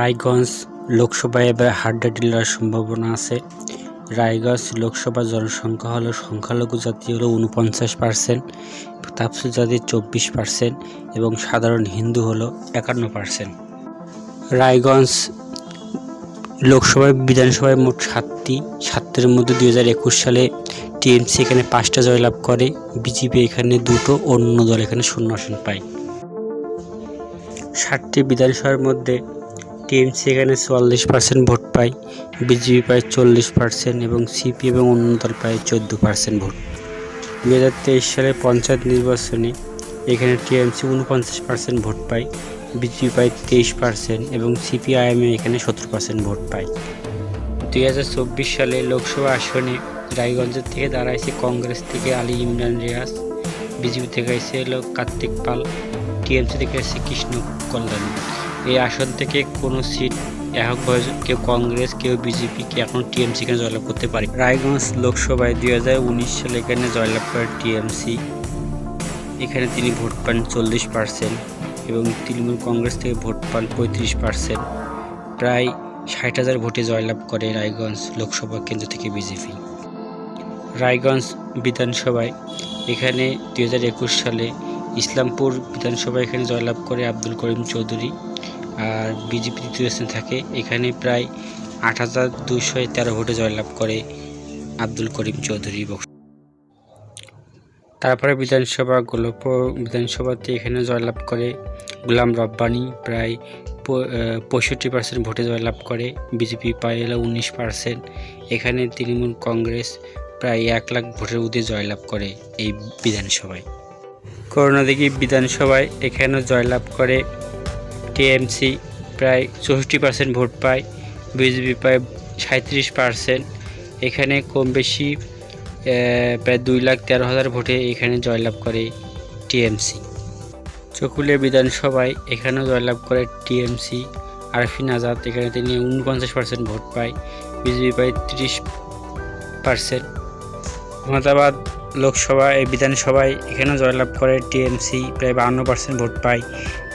রায়গঞ্জ লোকসভায় এবার হাড্ডাহাড্ডি লড়ার সম্ভাবনা আছে। রায়গঞ্জ লোকসভার জনসংখ্যা হলো সংখ্যালঘু জাতি হলো উনপঞ্চাশ পার্সেন্ট তাপসু জাতি চব্বিশ পার্সেন্ট এবং সাধারণ হিন্দু হলো একান্ন পার্সেন্ট। রায়গঞ্জ লোকসভায়, বিধানসভায় মোট সাতটি সাতটির মধ্যে দুই হাজার একুশ সালে টিএমসি এখানে পাঁচটা জয়লাভ করে, বিজেপি এখানে দুটো, অন্য দল এখানে শূন্য আসন পায়। ষাটটি বিধানসভার মধ্যে টিএমসি এখানে চুয়াল্লিশ পার্সেন্ট ভোট পায়, বিজেপি পায় চল্লিশ পার্সেন্ট এবং সিপি এবং অন্য দল পায় চোদ্দ পার্সেন্ট ভোট। দু হাজার তেইশ সালে পঞ্চায়েত নির্বাচনে এখানে টিএমসি উনপঞ্চাশ পার্সেন্ট ভোট পায়, বিজেপি পায় তেইশ পার্সেন্ট এবং সিপিআইএমে এখানে সত্তর পার্সেন্ট ভোট পায়। দুই হাজার চব্বিশ সালে লোকসভা আসনে রায়গঞ্জের থেকে দাঁড়াইছে কংগ্রেস থেকে আলী ইমরান রিয়াজ, বিজেপি থেকে এলো কার্তিক পাল টিএমসি থেকে এসেছে কৃষ্ণ কল্যাণী। এই আসন থেকে কোনো সিট এককভাবে কেউ কংগ্রেস, কেউ বিজেপি কে এখন টিএমসি এখানে জয়লাভ করতে পারে। রায়গঞ্জ লোকসভায় দুই হাজার উনিশ সালে এখানে জয়লাভ করে টিএমসি। এখানে তিনি ভোট পান চল্লিশ পার্সেন্ট এবং তৃণমূল কংগ্রেস থেকে ভোট পান পঁয়ত্রিশ পার্সেন্ট। প্রায় ষাট হাজার ভোটে জয়লাভ করে রায়গঞ্জ লোকসভা কেন্দ্র থেকে বিজেপি। রায়গঞ্জ বিধানসভায় এখানে দুই হাজার একুশ সালে ইসলামপুর বিধানসভা এখানে জয়লাভ করে আব্দুল করিম চৌধুরী। আর বিজেপি তৃতীয় স্থানে থাকে। এখানে প্রায় আট হাজার দুশো তেরো ভোটে জয়লাভ করে আব্দুল করিম চৌধুরী বক্স। তারপরে বিধানসভা গোলপুর বিধানসভাতে এখানে জয়লাভ করে গোলাম রব্বানি। প্রায় পঁয়ষট্টি পার্সেন্ট ভোটে জয়লাভ করে। বিজেপি পায় এলো উনিশ পার্সেন্ট। এখানে তৃণমূল কংগ্রেস প্রায় এক লাখ ভোটের উদে জয়লাভ করে এই বিধানসভায়। করোনা করোনাদিঘি বিধানসভায় এখানেও জয়লাভ করে টিএমসি প্রায় চৌষট্টি পার্সেন্ট ভোট পায়, বিজেপি পায় সাঁত্রিশ পার্সেন্ট। এখানে কম বেশি প্রায় দুই লাখ তেরো হাজার ভোটে এখানে জয়লাভ করে টিএমসি চকুলিয়া বিধানসভায় এখানেও জয়লাভ করে টিএমসি আরফিন আজাদ, এখানে তিনি উনপঞ্চাশ পার্সেন্ট ভোট পায়, বিজেপি পায় তিরিশ পার্সেন্ট। মহাদাবাদ লোকসভা বিধানসভায় এখানেও জয়লাভ করে টিএমসি প্রায় বাহান্ন পার্সেন্ট ভোট পায়।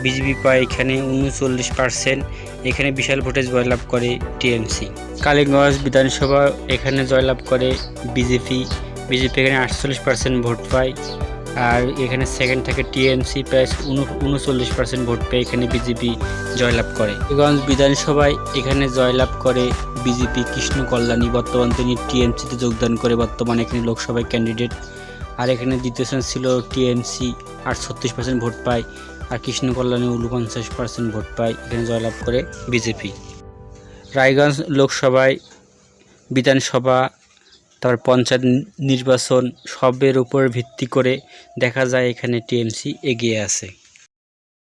বিজেপি পায় এখানে উনচল্লিশ পার্সেন্ট এখানে বিশাল ভোটে জয়লাভ করে টিএমসি। কালীগঞ্জ বিধানসভা এখানে জয়লাভ করে বিজেপি। বিজেপি এখানে আটচল্লিশ পার্সেন্ট ভোট পায়। আর এখানে সেকেন্ড থাকে টিএমসি প্রায় উনচল্লিশ পার্সেন্ট ভোট পেয়ে এখানে বিজেপি জয়লাভ করে। কালীগঞ্জ বিধানসভায় এখানে জয়লাভ করে বিজেপি কৃষ্ণ কল্যাণী, বর্তমান তিনি টিএমসিতে যোগদান করে বর্তমানে এখানে লোকসভায় ক্যান্ডিডেট আর এখানে দ্বিতীয় স্থান ছিল টিএমসি আর ছত্রিশ পার্সেন্ট ভোট পায়। আর কৃষ্ণ কল্যাণী উনপঞ্চাশ পার্সেন্ট ভোট পায়, এখানে জয়লাভ করে বিজেপি রায়গঞ্জ লোকসভায় বিধানসভা তারপর পঞ্চায়েত নির্বাচন সবের উপর ভিত্তি করে দেখা যায় এখানে টিএমসি এগিয়ে আছে।